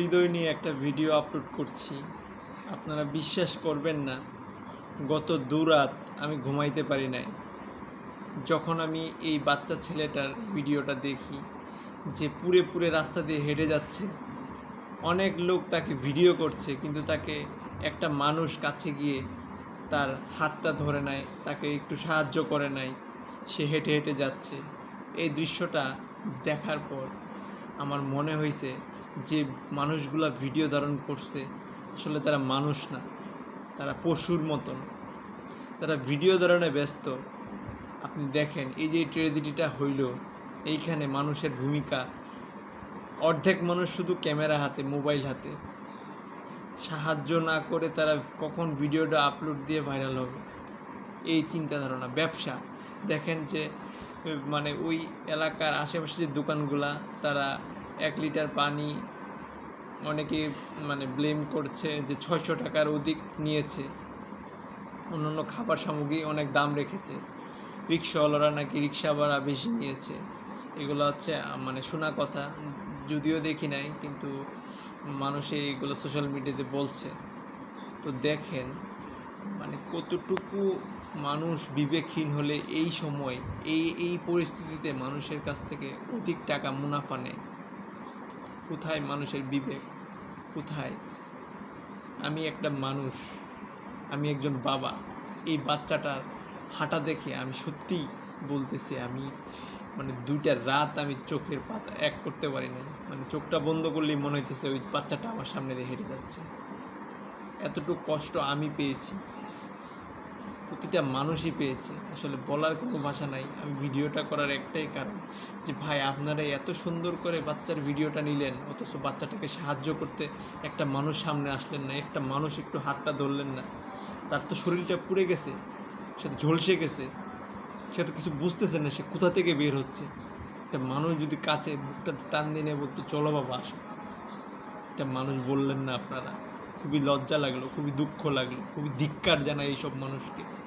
হৃদয় নিয়ে একটা video upload করছি। আপনারা বিশ্বাস করবেন না, গত দুরাত আমি ঘুমাইতে পারি নাই। যখন আমি এই বাচ্চা ছেলেটার ভিডিওটা দেখি, যে পুরে পুরে রাস্তা দিয়ে হেঁটে যাচ্ছে, অনেক লোক তাকে ভিডিও করছে, কিন্তু তাকে একটা মানুষ কাছে গিয়ে তার হাতটা ধরে নেয় তাকে একটু সাহায্য করে নাই, সে হেঁটে হেঁটে যাচ্ছে। এই দৃশ্যটা দেখার পর আমার মনে হয়েছে যে মানুষগুলা ভিডিও ধারণ করছে, আসলে তারা মানুষ না, তারা পশুর মতন। তারা ভিডিও ধারণে ব্যস্ত। আপনি দেখেন, এই যে ট্রেজেডিটা হইল, এইখানে মানুষের ভূমিকা। অর্ধেক মানুষ শুধু ক্যামেরা হাতে, মোবাইল হাতে। সাহায্য না করে তারা কখন ভিডিওটা আপলোড দিয়ে ভাইরাল হবে, এই চিন্তা ধারণা ব্যবসা, দেখেন যে মানে ওই এলাকার আশেপাশে যে দোকানগুলা, তারা এক লিটার পানি অনেকে মানে ব্লেম করছে যে ছয়শো টাকার অধিক নিয়েছে। অন্যান্য খাবার সামগ্রী অনেক দাম রেখেছে। রিক্সাওয়ালারা নাকি রিক্সা ভাড়া বেশি নিয়েছে। এগুলো হচ্ছে মানে শোনা কথা, যদিও দেখি নাই, কিন্তু মানুষে এগুলো সোশ্যাল মিডিয়াতে বলছে। তো দেখেন মানে কতটুকু মানুষ বিবেকহীন হলে এই সময়, এই এই পরিস্থিতিতে মানুষের কাছ থেকে অধিক টাকা মুনাফা নেয়। কোথায় মানুষের বিবেক? কোথায়? আমি একটা মানুষ, আমি একজন বাবা। এই বাচ্চাটার হাঁটা দেখে আমি সত্যিই বলতেছি, আমি মানে দুইটা রাত আমি চোখের পাতা এক করতে পারি না মানে চোখটা বন্ধ করলেই মনে হইতেছে ওই বাচ্চাটা আমার সামনে দিয়ে হেঁটে যাচ্ছে। এতটুকু কষ্ট আমি পেয়েছি। প্রতিটা মানুষই পেয়েছে। আসলে বলার কোনো ভাষা নাই। আমি ভিডিওটা করার একটাই কারণ যে, ভাই, আপনারা এত সুন্দর করে বাচ্চার ভিডিওটা নিলেন, অথচ বাচ্চাটাকে সাহায্য করতে একটা মানুষ সামনে আসলেন না, একটা মানুষ একটু হাতটা ধরলেন না। তার তো শরীরটা পুড়ে গেছে, সে ঝলসে গেছে, সে তো কিছু বুঝতেছে না, সে কোথা থেকে বের হচ্ছে? একটা মানুষ যদি কাছে বুকটা টান দিয়ে বলতো, চলো বাবা, আসো। একটা মানুষ বললেন না আপনারা। খুবই লজ্জা লাগল, খুবই দুঃখ লাগল, খুবই ধিক্কার জানাই এইসব মানুষকে।